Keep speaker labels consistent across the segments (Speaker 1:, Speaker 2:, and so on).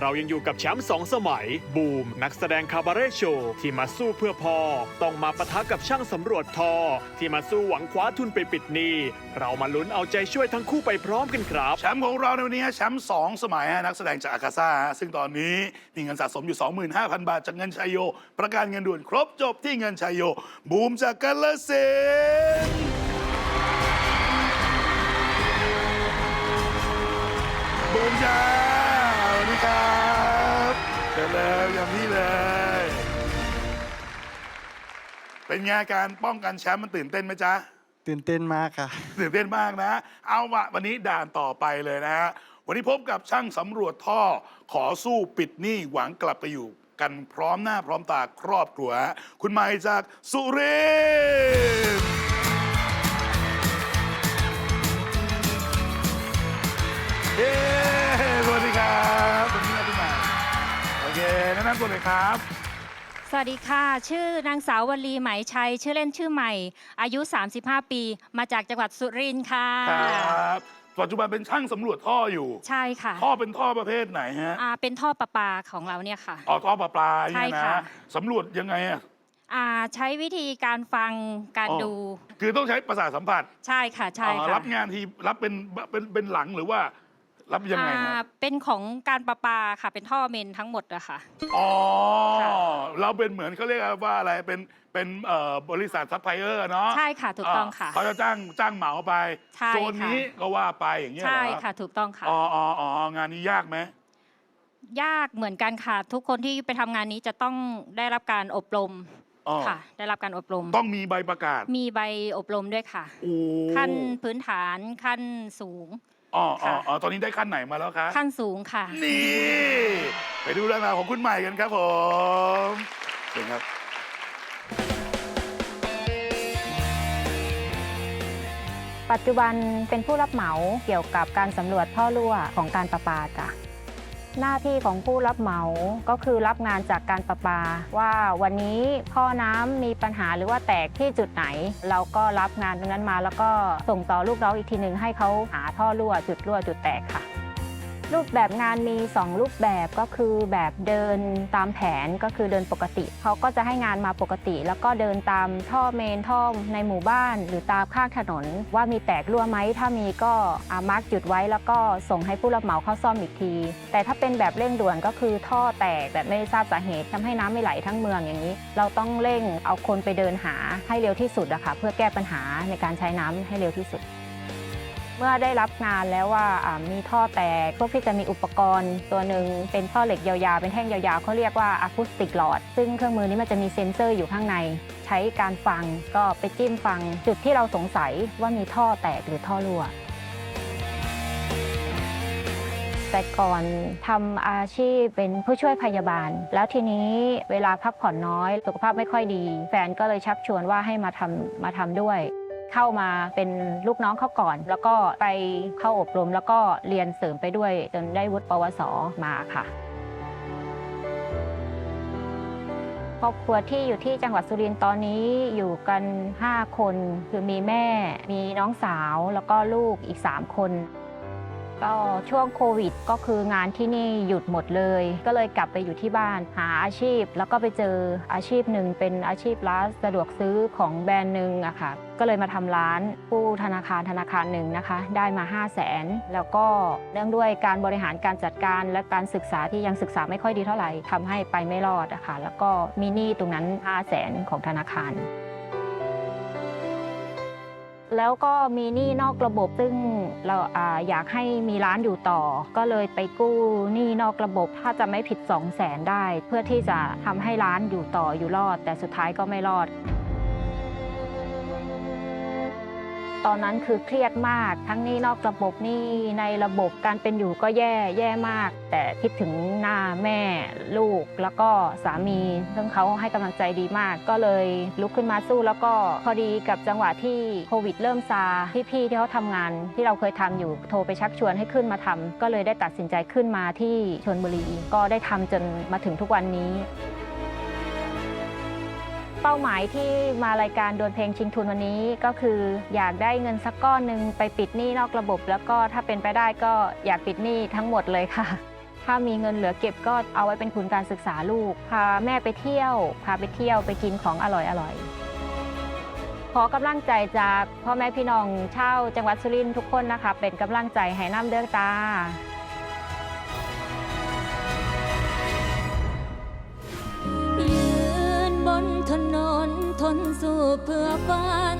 Speaker 1: เรายังอยู่กับแชมป์สองสมัย บูม นักแสดงคาบาเร่โชว์ที่มาสู้เพื่อพ่อ ต้องมาปะทะกับช่างสำรวจทอ ที่มาสู้หวังคว้าทุนไปปิดหนี้ เรามาลุ้นเอาใจช่วยทั้งคู่ไปพร้อมกันครับ
Speaker 2: แชมป์ของเราในวันนี้ฮะแชมป์2สมัยฮะนักแสดงจากอากาซ่าฮะซึ่งตอนนี้มีเงินสะสมอยู่ 25,000 บาทจากเงินชัยโย ประกันเงินด่วนครบจบที่เงินชัยโย บูมจากกาลสินธุ์ เชิญเลยอย่างนี้เลย เป็นไงการป้องกันแชมป์มันตื่นเต้นไหมจ๊ะ
Speaker 3: ตื่นเต้นมากค่ะ
Speaker 2: ตื่นเต้นมากนะ เอาวะวันนี้ด่านต่อไปเลยนะฮะ วันนี้พบกับช่างสำรวจท่อ ขอสู้ปิดหนี้หวังกลับไปอยู่กันพร้อมหน้าพร้อมตาครอบครัวฮะคุณไมค์จากสุรินทร์เย้ นะนำตัวเลยครับ
Speaker 4: สวัสดีค่ะ ชื่อนางสาววลีไหมชัย ชื่อเล่นชื่อใหม่ อายุ 35 ปี มาจากจังหวัดสุรินทร์ค่ะ
Speaker 2: ครับ ปัจจุบันเป็นช่างสำรวจท่ออยู่
Speaker 4: ใช่ค่ะ
Speaker 2: ท่อเป็นท่อประเภทไหนฮะ
Speaker 4: อ่าเป็นท่อประปาของเราเนี่ยค่ะ
Speaker 2: ออกท่อประปา
Speaker 4: ใช่
Speaker 2: เนี่ยนะ
Speaker 4: ค่ะ
Speaker 2: สำรวจยังไงอะ
Speaker 4: อ่าใช้วิธีการฟังการ
Speaker 2: อ๋อ
Speaker 4: ดู
Speaker 2: คือต้องใช้ประสาทสัมผัส
Speaker 4: ใช่ค่ะ ใช่
Speaker 2: อ๋อ
Speaker 4: ค่ะ
Speaker 2: รับงานทีรับเป็นเป็นเป็นหลังหรือว่า รับยังไง
Speaker 4: อ่า
Speaker 2: ฮะ
Speaker 4: เป็นของการประปาค่ะ เป็นท่อเมนทั้งหมดอะค่ะ
Speaker 2: อ๋อ
Speaker 4: ค่ะ
Speaker 2: เราเป็นเหมือนเขาเรียกว่าอะไรเป็นเป็นเอ่อบริษัทซัพพลายเออร์เนาะ
Speaker 4: ใช่ค่ะถูกต้องค่ะา
Speaker 2: เขาจะจ้างจ้างเหมาไป
Speaker 4: ใช่
Speaker 2: โซน
Speaker 4: ค่ะ
Speaker 2: นี้ก็ว่าไปอย่างเงี้ยเหรอ
Speaker 4: ใช่ค่ะถูกต้องค่ะ
Speaker 2: อ๋ออ๋ออ๋องานนี้ยากไหม
Speaker 4: ยากเหมือนกันค่ะ ทุกคนที่ไปทำงานนี้จะต้องได้รับการอบรม
Speaker 2: อ๋อ
Speaker 4: ค่ะ ได้รับการอบรม
Speaker 2: ต้องมีใบประกาศ
Speaker 4: มีใบอบรมด้วยค่ะ
Speaker 2: โอ้
Speaker 4: ขั้นพื้นฐานขั้นสูง
Speaker 2: อ๋ออ๋อ
Speaker 4: ค่ะ
Speaker 2: อ๋อตอนนี้ได้ขั้นไหนมาแล้วคะ
Speaker 4: ขั้นสูงค่ะ
Speaker 2: นี่ ไปดูเรื่องราวของคุณใหม่กันครับผมเชิญครับ
Speaker 5: ปัจจุบันเป็นผู้รับเหมาเกี่ยวกับการสำรวจท่อรั่วของการประปาจ้ะ หน้าที่ของผู้รับเหมาก็คือรับงานจากการประปา ว่าวันนี้ท่อน้ำมีปัญหาหรือว่าแตกที่จุดไหน เราก็รับงานตรงนั้นมา แล้วก็ส่งต่อลูกน้องอีกทีหนึ่งให้เขาหาท่อรั่วจุดรั่วจุดแตกค่ะ รูปแบบงานมี 2 รูปแบบก็คือแบบเดินตามแผนก็คือเดินปกติเขาก็จะให้งานมาปกติ แล้วก็เดินตามท่อเมนท่อในหมู่บ้าน หรือตามข้างถนน ว่ามีแตกรั่วไหมถ้ามีก็อามาร์กจุดไว้แล้วก็ส่งให้ผู้รับเหมาเข้าซ่อมอีกที แต่ถ้าเป็นแบบเร่งด่วนก็คือท่อแตกแบบไม่ทราบสาเหตุทำให้น้ำไม่ไหลทั้งเมืองอย่างนี้ เราต้องเร่งเอาคนไปเดินหาให้เร็วที่สุดอะค่ะเพื่อแก้ปัญหาในการใช้น้ำให้เร็วที่สุด เมื่อได้รับงานแล้วว่ามีท่อแตกพวกที่จะมีอุปกรณ์ ตัวหนึ่งเป็นท่อเหล็กยาวๆ เป็นแท่งยาวๆเขาเรียกว่าอะคูสติกหลอด ซึ่งเครื่องมือนี้มันจะมีเซ็นเซอร์อยู่ข้างใน ใช้การฟังก็ไปจิ้มฟัง จุดที่เราสงสัยว่ามีท่อแตกหรือท่อรั่วแต่ก่อนทำอาชีพเป็นผู้ช่วยพยาบาล แล้วทีนี้เวลาพักผ่อนน้อย สุขภาพไม่ค่อยดี แฟนก็เลยชักชวนว่าให้มาทำมาทำด้วย เข้ามาเป็นลูกน้องเขาก่อน แล้วก็ไปเข้าอบรม แล้วก็เรียนเสริมไปด้วยจนได้วุฒิปวสมาค่ะครอบครัวที่อยู่ที่จังหวัดสุรินทร์ตอนนี้อยู่กัน 5 คน คือมีแม่ มีน้องสาว แล้วก็ลูกอีก 3 คน ก็ช่วงโควิดก็คืองานที่นี่หยุดหมดเลย ก็เลยกลับไปอยู่ที่บ้านหาอาชีพ แล้วก็ไปเจออาชีพหนึ่งเป็นอาชีพร้านสะดวกซื้อของแบรนด์หนึ่งอะค่ะก็เลยมาทำร้านกู้ธนาคารธนาคารหนึ่งนะคะ ได้มา 5 0 0แสนแล้วก็เนื่องด้วยการบริหารการจัดการและการศึกษาที่ยังศึกษาไม่ค่อยดีเท่าไหร่ทำให้ไปไม่รอดอะค่ะแล้วก็มีหนี้ตรงนั้น 5 0 0แสนของธนาคาร แล้วก็มีหนี้นอกระบบซึ่งเราออยากให้มีร้านอยู่ต่อ ก็เลยไปกู้หนี้นอกระบบ ถ้าจะไม่ผิด 2 0 0แสนได้ เพื่อที่จะทำให้ร้านอยู่ต่ออยู่รอด แต่สุดท้ายก็ไม่รอด ตอนนั้นคือเครียดมาก ทั้งนี้นอกระบบนี้ในระบบการเป็นอยู่ก็แย่แย่มาก แต่คิดถึงหน้าแม่ลูกแล้วก็สามีซึ่งเขาให้กำลังใจดีมาก ก็เลยลุกขึ้นมาสู้แล้วก็พอดีกับจังหวะที่โควิดเริ่มซาพี่ๆที่เขาทำงาน ที่เราเคยทำอยู่โทรไปชักชวนให้ขึ้นมาทำก็เลยได้ตัดสินใจขึ้นมาที่ชนบุรีก็ได้ทำจนมาถึงทุกวันนี้ เป้าหมายที่มารายการดวลเพลงชิงทุนวันนี้ก็คืออยากได้เงินสักก้อนหนึ่งไปปิดหนี้นอกระบบ แล้วก็ถ้าเป็นไปได้ก็อยากปิดหนี้ทั้งหมดเลยค่ะ ถ้ามีเงินเหลือเก็บก็เอาไว้เป็นทุนการศึกษาลูก พาแม่ไปเที่ยว พาไปเที่ยวไปกินของอร่อยๆขอกำลังใจจากพ่อแม่พี่น้องชาวจังหวัดสุรินทร์ทุกคนนะคะ เป็นกำลังใจให้น้ำเด้อจ้า
Speaker 6: ทนสู้เพื่อฝัน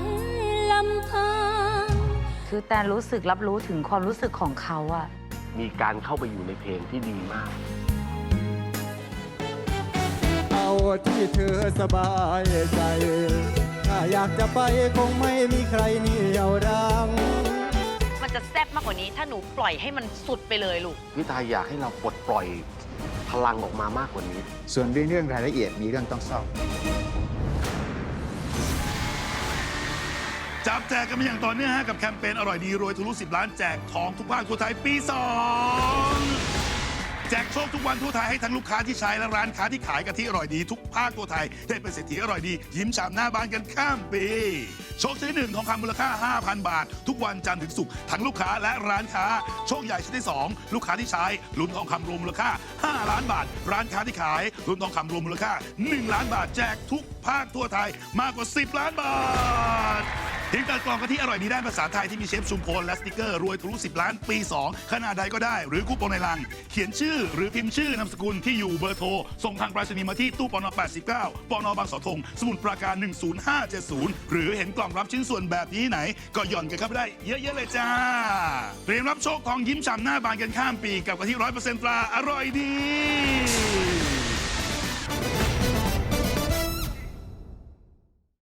Speaker 6: ลำพัง
Speaker 7: คือแตนรู้สึกรับรู้ถึงความรู้สึกของเขาอะ
Speaker 8: มีการเข้าไปอยู่ในเพลงที่ดีมาก
Speaker 3: เอาที่เธอสบายใจ ถ้าอยากจะไปคงไม่มีใครเหนี่ยวรัง
Speaker 7: มันจะแซ่บมากกว่านี้ ถ้าหนูปล่อยให้มันสุดไปเลยลูก
Speaker 8: พี่ตายอยากให้เราปลดปล่อยพลังออกมามากกว่านี้
Speaker 9: ส่วนเรื่องเรื่องรายละเอียดมีเรื่องต้องซ่อม
Speaker 2: แจกกันมาอย่างต่อเนื่องฮะกับแคมเปญอร่อยดีรวยทะลุ10 ล้านแจกทองทุกภาคทั่วไทยปี 2 แจกโชคทุกวันทั่วไทยให้ทั้งลูกค้าที่ใช้และร้านค้าที่ขายกะทิอร่อยดีทุกภาคทั่วไทยได้เป็นเศรษฐีอร่อยดี ยิ้มฉ่ำหน้าบานกันข้ามปีโชคชนิดหนึ่งทองคำมูลค่า 5,000 บาท ทุกวันจันทร์ถึงศุกร์ทั้งลูกค้าและร้านค้า โชคใหญ่ชนิดที่สองลูกค้าที่ใช้ลุ้นทองคำรวมมูลค่า 5 ล้านบาท ร้านค้าที่ขายลุ้นทองคำรวมมูลค่า 1 ล้านบาทแจกทุกภาคทั่วไทยมากกว่า 10 ล้านบาท ทีมตัดกล่องกะทิอร่อยดีได้ภาษาไทยที่มีเชฟชุมพลและสติกเกอร์รวยทะลุ10 ล้านปี 2 ขนาดใดก็ได้ หรือคูปองในลัง เขียนชื่อหรือพิมพ์ชื่อนามสกุลที่อยู่เบอร์โทร ส่งทางไปรษณีย์มาที่ตู้ปน89ปนบางสาธงสมุทรปราการ 10570 หรือเห็นกล่องรับชิ้นส่วนแบบนี้ไหน ก็หย่อนกันเข้าไปได้เยอะๆเลยจ้าเตรียมรับโชคทองยิ้มฉ่ำหน้าบานกันข้ามปีกับกะทิร้อยเปอร์เซ็นต์ตราอร่อยดี